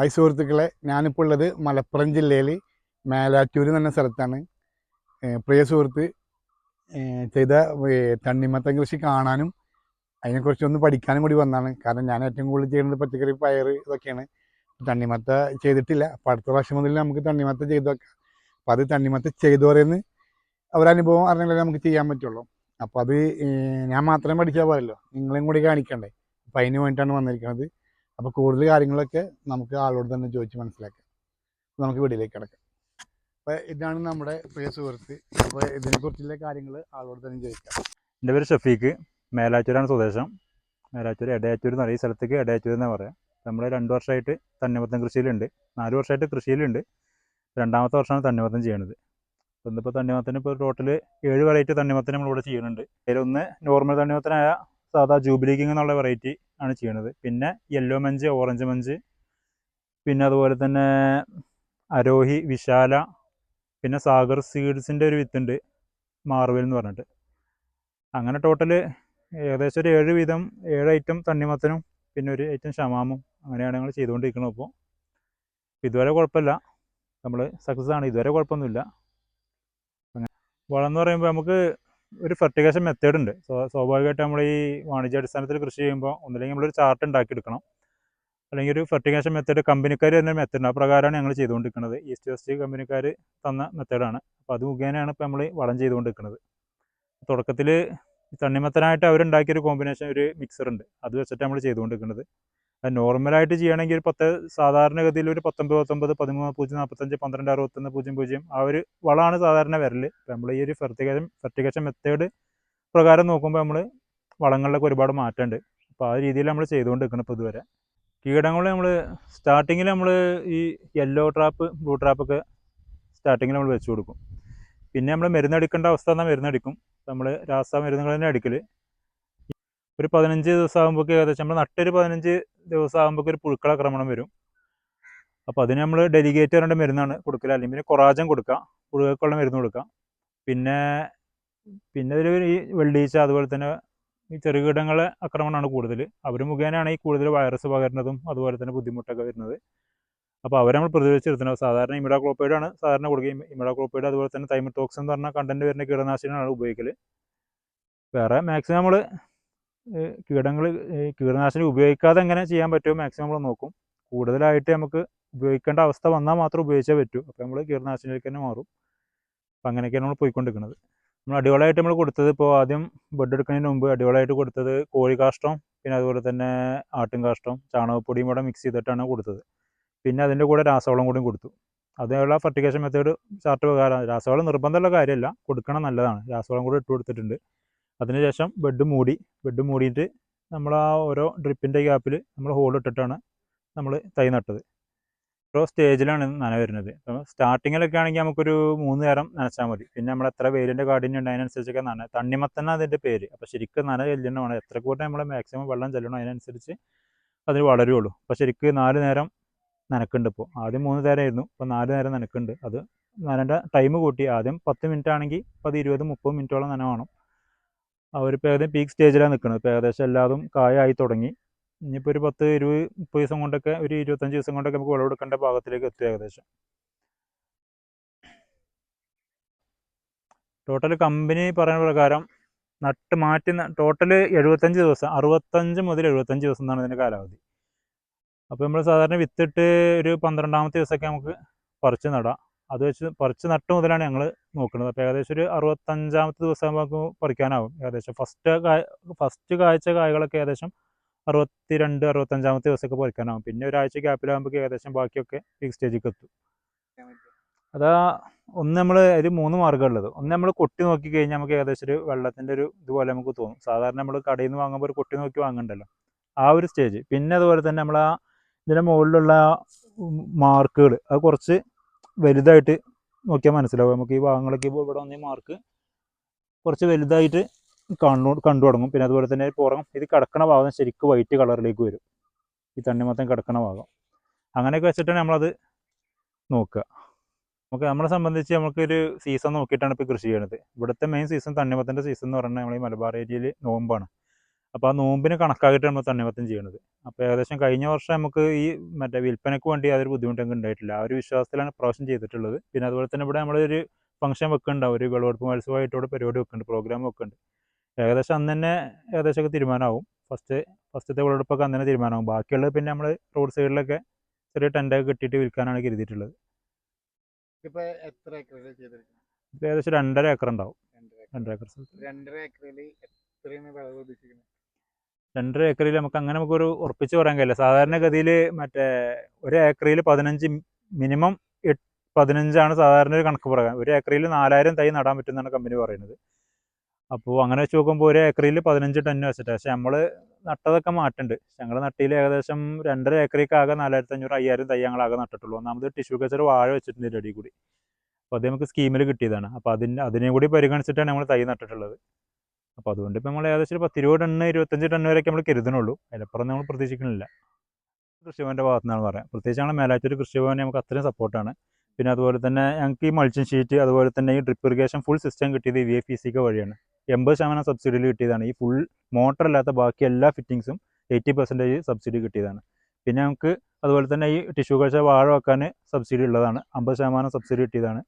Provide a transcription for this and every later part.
Hi സുഹൃത്തുക്കളെ ഞാനിപ്പോൾ ഉള്ളത് മലപ്പുറം ജില്ലയിൽ മേലാറ്റൂർ എന്ന സ്ഥലത്താണ്. പ്രിയ സുഹൃത്ത് ചെയ്ത തണ്ണിമത്തൻ കൃഷി കാണാനും അതിനെക്കുറിച്ച് ഒന്ന് പഠിക്കാനും കൂടി വന്നതാണ്. കാരണം ഞാൻ ഏറ്റവും കൂടുതൽ ചെയ്യുന്നത് പച്ചക്കറി പയർ ഇതൊക്കെയാണ്. തണ്ണിമത്ത ചെയ്തിട്ടില്ല. അപ്പോൾ അടുത്ത പ്രാവശ്യം മുതൽ നമുക്ക് തണ്ണിമത്ത ചെയ്ത് വെക്കാം. അപ്പോൾ അത് തണ്ണിമത്ത ചെയ്തു പറയുന്ന അവരനുഭവം അറിഞ്ഞാലേ നമുക്ക് ചെയ്യാൻ പറ്റുള്ളൂ. അപ്പോൾ അത് ഞാൻ മാത്രമേ പഠിച്ചാൽ പോരല്ലോ. നിങ്ങളെയും കൂടി കാണിക്കണ്ടേ? അപ്പോൾ അതിന് വേണ്ടിയിട്ടാണ് വന്നിരിക്കുന്നത് അപ്പോൾ കൂടുതൽ കാര്യങ്ങളൊക്കെ നമുക്ക് ആളോട് തന്നെ ചോദിച്ച് മനസ്സിലാക്കാം. നമുക്ക് വീട്ടിലേക്ക് കിടക്കാം. അപ്പോൾ ഇതാണ് നമ്മുടെ പ്രിയ സുഹൃത്ത്. അപ്പോൾ ഇതിനെക്കുറിച്ചുള്ള കാര്യങ്ങൾ ആളോട് തന്നെ ചോദിക്കാം. എന്റെ പേര് ഷഫീഖ്. മേലാറ്റൂരാണ് സ്വദേശം. മേലാറ്റൂർ എടയാറ്റൂർ എന്ന് പറയും. ഈ സ്ഥലത്തേക്ക് എടയാറ്റൂർ എന്നാണ് പറയാം. നമ്മൾ രണ്ട് വർഷമായിട്ട് തന്നിമത്തം കൃഷിയിലുണ്ട്. നാല് വർഷമായിട്ട് കൃഷിയിലുണ്ട്. രണ്ടാമത്തെ വർഷമാണ് തന്നിമത്തം ചെയ്യണത്. ഇന്നിപ്പോൾ തണ്ണിമത്തന് ഇപ്പോൾ ടോട്ടൽ ഏഴ് വെറൈറ്റി തണ്ണിമത്തൻ നമ്മളിവിടെ ചെയ്യുന്നുണ്ട്. അതിലൊന്ന് നോർമൽ തണ്ണിമത്തനായ സാധാ ജൂബിലി കിങ് എന്നുള്ള വെറൈറ്റി ആണ് ചെയ്യണത്. പിന്നെ യെല്ലോ മഞ്ച് ഓറഞ്ച് മഞ്ച് പിന്നെ അതുപോലെ തന്നെ അരോഹി വിശാല പിന്നെ സാഗർ സീഡ്സിന്റെ ഒരു വിത്തുണ്ട് മാർവൽ എന്ന് പറഞ്ഞിട്ട്. അങ്ങനെ ടോട്ടൽ ഏകദേശം ഒരു ഏഴ് വീതം ഏഴ് ഐറ്റം തണ്ണിമത്തനും പിന്നെ ഒരു ഐറ്റം ഷമാമും അങ്ങനെയാണ് ഞങ്ങൾ ചെയ്തുകൊണ്ടിരിക്കുന്നത് ഇപ്പോൾ ഇതുവരെ കുഴപ്പമില്ല. നമ്മൾ സക്സസ് ആണ്. ഇതുവരെ കുഴപ്പമൊന്നുമില്ല. വളം എന്ന് പറയുമ്പോൾ നമുക്ക് ഒരു ഫെർട്ടിഗേഷൻ മെത്തേഡ് ഉണ്ട്. സ്വാഭാവികമായിട്ട് നമ്മൾ ഈ വാണിജ്യാടിസ്ഥാനത്തിൽ കൃഷി ചെയ്യുമ്പോൾ ഒന്നില്ലെങ്കിൽ നമ്മളൊരു ചാർട്ട് ഉണ്ടാക്കിയെടുക്കണം. അല്ലെങ്കിൽ ഒരു ഫെർട്ടിഗേഷൻ മെത്തേഡ് കമ്പനിക്കാർ തന്നെ മെത്തേഡ് ആ പ്രകാരമാണ് ഞങ്ങൾ ചെയ്തുകൊണ്ടിരിക്കുന്നത്. ഈസ്റ്റ് വെസ്റ്റ് കമ്പനിക്കാർ തന്ന മെത്തേഡാണ് അപ്പോൾ അത് മുഖേനയാണ് ഇപ്പോൾ നമ്മൾ വളം ചെയ്തുകൊണ്ടിരിക്കുന്നത്. തുടക്കത്തിൽ തണ്ണിമത്തനായിട്ട് അവരുണ്ടാക്കിയൊരു കോമ്പിനേഷൻ ഒരു മിക്സർ ഉണ്ട്. അത് വെച്ചിട്ട് നമ്മൾ ചെയ്തുകൊണ്ടിരിക്കുന്നത്. നോർമലായിട്ട് ചെയ്യണമെങ്കിൽ ഒരു പത്ത് സാധാരണഗതിയിൽ ഒരു പത്തൊമ്പത് പത്തൊമ്പത് പതിമൂന്ന് പൂജ്യം നാൽപ്പത്തഞ്ച് പന്ത്രണ്ട് അറുപത്തൊന്ന് പൂജ്യം പൂജ്യം ആ ഒരു വളമാണ് സാധാരണ വരൽ നമ്മൾ ഈ ഒരു ഫെർട്ടിഗേഷൻ ഫെർട്ടിഗേഷൻ മെത്തേഡ് പ്രകാരം നോക്കുമ്പോൾ നമ്മൾ വളങ്ങളിലൊക്കെ ഒരുപാട് മാറ്റമുണ്ട് അപ്പോൾ ആ രീതിയിൽ നമ്മൾ ചെയ്തുകൊണ്ടിരിക്കണം ഇപ്പോൾ ഇതുവരെ. കീടങ്ങൾ നമ്മൾ സ്റ്റാർട്ടിങ്ങിൽ നമ്മൾ ഈ യെല്ലോ ട്രാപ്പ് ബ്ലൂ ട്രാപ്പൊക്കെ സ്റ്റാർട്ടിങ്ങിൽ നമ്മൾ വെച്ച് കൊടുക്കും. പിന്നെ നമ്മൾ മരുന്നടിക്കേണ്ട അവസ്ഥ എന്നാൽ മരുന്നടിക്കും നമ്മൾ രാസ മരുന്നുകൾ തന്നെ അടിക്കൽ ഒരു പതിനഞ്ച് ദിവസം ആകുമ്പോഴേക്ക് ഏകദേശം നമ്മൾ നട്ടൊരു പതിനഞ്ച് ദിവസം ആകുമ്പോഴേക്ക് ഒരു പുഴുക്കളാക്രമണം വരും. അപ്പോൾ അതിന് നമ്മൾ ഡെലിഗേറ്റ് പറഞ്ഞ മരുന്നാണ് കൊടുക്കൽ അല്ലെങ്കിൽ പിന്നെ കൊറാജം കൊടുക്കാം. പുഴുക്കൾക്കുള്ള മരുന്ന് കൊടുക്കാം. പിന്നെ പിന്നെ ഇതിൽ ഈ വെള്ളീച്ച അതുപോലെ തന്നെ ഈ ചെറുകിടങ്ങളെ ആക്രമണമാണ് കൂടുതൽ അവർ മുഖേനയാണ് ഈ കൂടുതൽ വൈറസ് പകരുന്നതും അതുപോലെ തന്നെ ബുദ്ധിമുട്ടൊക്കെ വരുന്നത്. അപ്പോൾ അവരെ നമ്മൾ പ്രതിരോധിച്ച് സാധാരണ ഇമിഡാക്ലോപ്പൈഡ് ആണ് സാധാരണ കൊടുക്കുക. ഇമിഡാക്ലോപ്പൈഡ് അതുപോലെ തന്നെ തൈമറ്റോക്സ് എന്ന് പറഞ്ഞ കണ്ടന്റ് വരുന്ന കീടനാശിനികളാണ് ഉപയോഗിക്കൽ വേറെ മാക്സിമം നമ്മൾ കീടങ്ങൾ കീടനാശിനി ഉപയോഗിക്കാതെ എങ്ങനെ ചെയ്യാൻ പറ്റുമോ മാക്സിമം നമ്മൾ നോക്കും. കൂടുതലായിട്ട് നമുക്ക് ഉപയോഗിക്കേണ്ട അവസ്ഥ വന്നാൽ മാത്രം ഉപയോഗിച്ചേ പറ്റൂ. അപ്പോൾ നമ്മൾ കീടനാശിനിയിലേക്ക് തന്നെ മാറും. അപ്പം അങ്ങനെയൊക്കെയാണ് നമ്മൾ പോയിക്കൊണ്ടിരിക്കുന്നത്. നമ്മൾ അടിപൊളിയായിട്ട് നമ്മൾ കൊടുത്തത് ഇപ്പോൾ ആദ്യം ബെഡ് എടുക്കുന്നതിന് മുമ്പ് അടിപൊളിയായിട്ട് കൊടുത്തത് കോഴി കാഷ്ടം പിന്നെ അതുപോലെ തന്നെ ആട്ടിൻ കാഷ്ടം ചാണകപ്പൊടിയും കൂടെ മിക്സ് ചെയ്തിട്ടാണ് കൊടുത്തത്. പിന്നെ അതിന്റെ കൂടെ രാസവളം കൂടിയും കൊടുത്തു. അതിനുള്ള ഫർട്ടിഗേഷൻ മെത്തേഡ് ചാർട്ട് പ്രകാരം രാസവളം നിർബന്ധമുള്ള കാര്യമല്ല. കൊടുക്കണം നല്ലതാണ്. രാസവളം കൂടെ ഇട്ട് കൊടുത്തിട്ടുണ്ട്. അതിനുശേഷം ബെഡ് മൂടി ബെഡ് മൂടിയിട്ട് നമ്മൾ ആ ഓരോ ഡ്രിപ്പിന്റെ ഗ്യാപ്പിൽ നമ്മൾ ഹോൾ ഇട്ടിട്ടാണ് നമ്മൾ തൈ നട്ടത്. ഓരോ സ്റ്റേജിലാണ് നന വരുന്നത്. അപ്പം സ്റ്റാർട്ടിങ്ങിലൊക്കെ ആണെങ്കിൽ നമുക്കൊരു മൂന്ന് നേരം നനച്ചാൽ മതി. പിന്നെ നമ്മൾ എത്ര വെയിലിന്റെ കാഠിന്യം ഉണ്ട് അതിനനുസരിച്ചൊക്കെ നന തണ്ണിമത്തന്നെ അതിന്റെ പേര്. അപ്പോൾ ശരിക്കും നന ചെല്ലണമാണ് എത്ര കൂട്ടം നമ്മൾ മാക്സിമം വെള്ളം ചെല്ലണം അതിനനുസരിച്ച് അതിന് വളരുള്ളൂ. അപ്പോൾ ശരിക്കും നാല് നേരം നനക്കുണ്ട് ഇപ്പോൾ ആദ്യം മൂന്ന് നേരമായിരുന്നു ഇപ്പോൾ നാല് നേരം നനക്കുണ്ട് അത് നനന്റെ ടൈം കൂട്ടി. ആദ്യം പത്ത് മിനിറ്റ് ആണെങ്കിൽ ഇപ്പോൾ അത് ഇരുപത് മുപ്പത് മിനിറ്റോളം നന അവരിപ്പോൾ ഏകദേശം പീക്ക് സ്റ്റേജിലാണ് നിൽക്കുന്നത് ഇപ്പോൾ ഏകദേശം എല്ലാതും കായായി തുടങ്ങി. ഇനിയിപ്പോൾ ഒരു പത്ത് ഇരുപത് മുപ്പത് ദിവസം കൊണ്ടൊക്കെ ഒരു ഇരുപത്തഞ്ച് ദിവസം കൊണ്ടൊക്കെ നമുക്ക് വിളവെടുക്കേണ്ട ഭാഗത്തിലേക്ക് എത്തും ഏകദേശം. ടോട്ടൽ കമ്പനി പറയുന്ന പ്രകാരം നട്ട് മാറ്റി ടോട്ടൽ എഴുപത്തഞ്ച് ദിവസം അറുപത്തഞ്ച് മുതൽ എഴുപത്തഞ്ച് ദിവസം എന്നാണ് ഇതിന്റെ കാലാവധി. അപ്പോൾ നമ്മൾ സാധാരണ വിത്തിട്ട് ഒരു പന്ത്രണ്ടാമത്തെ ദിവസമൊക്കെ നമുക്ക് പറിച്ച് നടാം. അത് വെച്ച് പറിച്ച് നട്ട് മുതലാണ് ഞങ്ങൾ നോക്കുന്നത് അപ്പോൾ ഏകദേശം ഒരു അറുപത്തഞ്ചാമത്തെ ദിവസം നമുക്ക് പറിക്കാനാവും. ഏകദേശം ഫസ്റ്റ് കായ ഫസ്റ്റ് കാഴ്ച കായകളൊക്കെ ഏകദേശം അറുപത്തി രണ്ട് അറുപത്തഞ്ചാമത്തെ ദിവസമൊക്കെ പറിക്കാനാവും. പിന്നെ ഒരാഴ്ച ഗ്യാപ്പിലാകുമ്പോൾ ഏകദേശം ബാക്കിയൊക്കെ പീക്ക് സ്റ്റേജിലേക്ക് എത്തും. അതാ ഒന്ന് നമ്മൾ ഒരു മൂന്ന് മാർഗമുള്ളത് ഒന്ന് നമ്മൾ കൊട്ടി നോക്കി കഴിഞ്ഞാൽ നമുക്ക് ഏകദേശം ഒരു വെള്ളത്തിന്റെ ഒരു ഇതുപോലെ നമുക്ക് തോന്നും. സാധാരണ നമ്മൾ കടയിൽ നിന്ന് വാങ്ങുമ്പോൾ ഒരു കൊട്ടി നോക്കി വാങ്ങണ്ടല്ലോ. ആ ഒരു സ്റ്റേജ് പിന്നെ അതുപോലെ തന്നെ നമ്മൾ ആ ഇതിന്റെ മുകളിലുള്ള മാർക്കുകൾ അത് കുറച്ച് വലുതായിട്ട് നോക്കിയാൽ മനസ്സിലാവും. നമുക്ക് ഈ ഭാഗങ്ങളൊക്കെ ഇപ്പോൾ ഇവിടെ വന്ന മാർക്ക് കുറച്ച് വലുതായിട്ട് കണ്ടു കണ്ടു തുടങ്ങും. പിന്നെ അതുപോലെ തന്നെ പുറം ഇത് കിടക്കണ ഭാഗം ശരിക്കും വൈറ്റ് കളറിലേക്ക് വരും. ഈ തണ്ണിമത്തം കിടക്കണ ഭാഗം. അങ്ങനെയൊക്കെ വെച്ചിട്ടാണ് നമ്മളത് നോക്കുക. നമുക്ക് നമ്മളെ സംബന്ധിച്ച് നമുക്കൊരു സീസൺ നോക്കിയിട്ടാണ് ഇപ്പോൾ കൃഷി ചെയ്യണത്. ഇവിടുത്തെ മെയിൻ സീസൺ തണ്ണിമത്തന്റെ സീസൺ എന്ന് പറഞ്ഞാൽ നമ്മൾ ഈ മലബാർ ഏരിയയിൽ നോമ്പാണ്. അപ്പോൾ ആ നോമ്പിന് കണക്കാക്കിയിട്ട് നമ്മൾ തണ്ണിമത്തം ചെയ്യണത്. അപ്പോൾ ഏകദേശം കഴിഞ്ഞ വർഷം നമുക്ക് ഈ മറ്റേ വിൽപ്പനയ്ക്ക് വേണ്ടി അതൊരു ബുദ്ധിമുട്ടൊക്കെ ഉണ്ടായിട്ടില്ല. ആ ഒരു വിശ്വാസത്തിലാണ് പ്രാവശ്യം ചെയ്തിട്ടുള്ളത്. പിന്നെ അതുപോലെ തന്നെ ഇവിടെ നമ്മളൊരു ഫംഗ്ഷൻ വെക്കുന്നുണ്ടാവും. ഒരു വിളവെടുപ്പ് മത്സരമായിട്ട് ഇവിടെ പരിപാടി വെക്കുന്നുണ്ട് പ്രോഗ്രാം വെക്കുന്നുണ്ട്. ഏകദേശം അന്ന് തന്നെ ഏകദേശമൊക്കെ തീരുമാനമാവും. ഫസ്റ്റ് ഫസ്റ്റത്തെ വിളവെടുപ്പൊക്കെ അന്ന് തന്നെ തീരുമാനമാവും. ബാക്കിയുള്ളത് പിന്നെ നമ്മൾ റോഡ് സൈഡിലൊക്കെ ചെറിയ ടെന്റൊക്കെ കെട്ടിയിട്ട് വിൽക്കാനാണ് കരുതിയിട്ടുള്ളത്. ഇപ്പൊ എത്ര ഏക്കറിൽ ചെയ്തിരിക്കുന്നത്? ഇപ്പോൾ ഏകദേശം രണ്ടര ഏക്കർ ഉണ്ടാവും രണ്ടര ഏക്കർ രണ്ടര ഏക്കറിൽ എത്രയാണ് വിളവ് ഉദ്ദേശിക്കുന്നത്? രണ്ടര ഏക്കറിൽ നമുക്ക് അങ്ങനെ നമുക്കൊരു ഉറപ്പിച്ച് പറയാൻ കഴിയില്ല. സാധാരണഗതിയിൽ മറ്റേ ഒരു ഏക്കറിൽ പതിനഞ്ച് മിനിമം പതിനഞ്ചാണ് സാധാരണ ഒരു കണക്ക് പറയാം ഒരു ഏക്കറിൽ നാലായിരം തൈ നടാൻ പറ്റുമെന്നാണ് കമ്പനി പറയുന്നത്. അപ്പോൾ അങ്ങനെ വെച്ച് നോക്കുമ്പോൾ ഒരു ഏക്കറിൽ പതിനഞ്ച് ടണ്ണ് വെച്ചിട്ട്. പക്ഷേ നമ്മൾ നട്ടതൊക്കെ മാറ്റുണ്ട്. ഞങ്ങൾ നട്ടിയിൽ ഏകദേശം രണ്ടര ഏക്കറിക്ക് ആകെ നാലായിരത്തി അഞ്ഞൂറ് അയ്യായിരം തൈ ഞങ്ങൾ ആകെ നട്ടിട്ടുള്ളൂ. ഒന്നാമത് ടിഷ്യൂ കൾച്ചർ വാഴ വെച്ചിട്ടുണ്ട് ഇതിന്റെ കൂടി. അപ്പോൾ അത് നമുക്ക് സ്കീമിൽ കിട്ടിയതാണ്. അപ്പോൾ അതിന് അതിനെയും കൂടി പരിഗണിച്ചിട്ടാണ് നമ്മൾ തൈ നട്ടിട്ടുള്ളത്. അപ്പോൾ അതുകൊണ്ട് ഇപ്പോൾ നമ്മൾ ഏകദേശം ഒരു പത്തിരുപത് ടണ്ണ് ഇരുപത്തഞ്ച് ടണ്ണ് വരെയൊക്കെ നമ്മൾ കരുതണുള്ളൂ. അതിലപ്പുറം നമ്മൾ പ്രതീക്ഷിക്കുന്നില്ല കൃഷിഭവന്റെ ഭാഗത്തു നിന്നാണ് പറയാം ഞങ്ങൾ മേലാറ്റൂർ കൃഷിഭവൻ നമുക്ക് അത്രയും സപ്പോർട്ടാണ് പിന്നെ അതുപോലെ തന്നെ ഞങ്ങൾക്ക് ഈ മൾച്ചിങ് ഷീറ്റ് അതുപോലെ തന്നെ ഈ ഡ്രിപ്പ് ഇറിഗേഷൻ ഫുൾ സിസ്റ്റം കിട്ടിയത് വി എഫ് പി സിക്ക് വഴിയാണ്. എൺപത് ശതമാനം സബ്സിഡിയിൽ കിട്ടിയതാണ്. ഈ ഫുൾ മോട്ടർ അല്ലാത്ത ബാക്കി എല്ലാ ഫിറ്റിങ്സും എയ്റ്റി പെർസെന്റേജ് സബ്സിഡി കിട്ടിയതാണ്. പിന്നെ നമുക്ക് അതുപോലെ തന്നെ ഈ ടിഷ്യൂ കൾച്ചർ വാഴ വെക്കാൻ സബ്സിഡി ഉള്ളതാണ്. അമ്പത് ശതമാനം സബ്സിഡി കിട്ടിയതാണ്.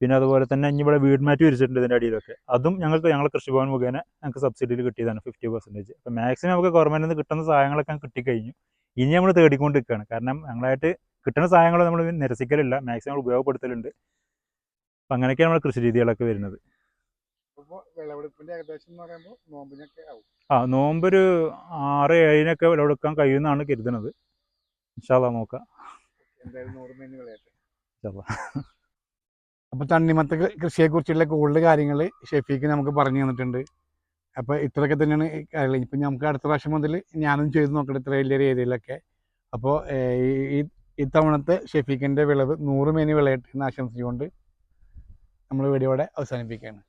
പിന്നെ അതുപോലെ തന്നെ ഇനി ഇവിടെ വീട് മാറ്റി വിരിച്ചിട്ടുണ്ട് ഇതിന്റെ അടിയിലൊക്കെ. അതും ഞങ്ങൾക്ക് ഞങ്ങൾ കൃഷിഭവൻ മുഖേന ഞങ്ങൾക്ക് സബ്സിഡിയിൽ കിട്ടിയതാണ് ഫിഫ്റ്റി പെർസെന്റേജ് അപ്പോൾ മാക്സിമം നമുക്ക് ഗവൺമെന്റിൽ നിന്ന് കിട്ടുന്ന സഹായങ്ങളൊക്കെ കിട്ടിക്കഴിഞ്ഞു. ഇനി നമ്മൾ തേടിക്കൊണ്ടിരിക്കുകയാണ്. കാരണം ഞങ്ങളായിട്ട് കിട്ടുന്ന സഹായങ്ങൾ നമ്മൾ നിരസിക്കലില്ല. മാക്സിമം നമ്മൾ ഉപയോഗപ്പെടുത്തലുണ്ട്. അപ്പം അങ്ങനെയൊക്കെയാണ് നമ്മുടെ കൃഷി രീതികളൊക്കെ വരുന്നത്. ആ നോമ്പൊരു ആറ് ഏഴിനൊക്കെ വിളവെടുക്കാൻ കഴിയുമെന്നാണ് കരുതുന്നത്. ഇൻഷാല്ല നോക്കാം. എന്തായാലും നൂറ് മേനി വിളയാട്ടെ. അപ്പോൾ തണ്ണിമത്ത കൃഷിയെ കുറിച്ചുള്ള കൂടുതൽ കാര്യങ്ങൾ ഷെഫീക്ക് നമുക്ക് പറഞ്ഞു തന്നിട്ടുണ്ട്. അപ്പോൾ ഇത്രയൊക്കെ തന്നെയാണ് കാര്യങ്ങൾ ഇപ്പം നമുക്ക് അടുത്ത പ്രാവശ്യം മുതൽ ഞാനും ചെയ്ത് നോക്കട്ടെ ഇത്ര വലിയൊരു ഏരിയയിലൊക്കെ അപ്പോൾ ഈ ഇത്തവണത്തെ ഷെഫീഖിന്റെ വിളവ് നൂറ് മേനി വിളയട്ടെ എന്ന് ആശംസിച്ചുകൊണ്ട് നമ്മൾ വീഡിയോടെ അവസാനിപ്പിക്കുകയാണ്.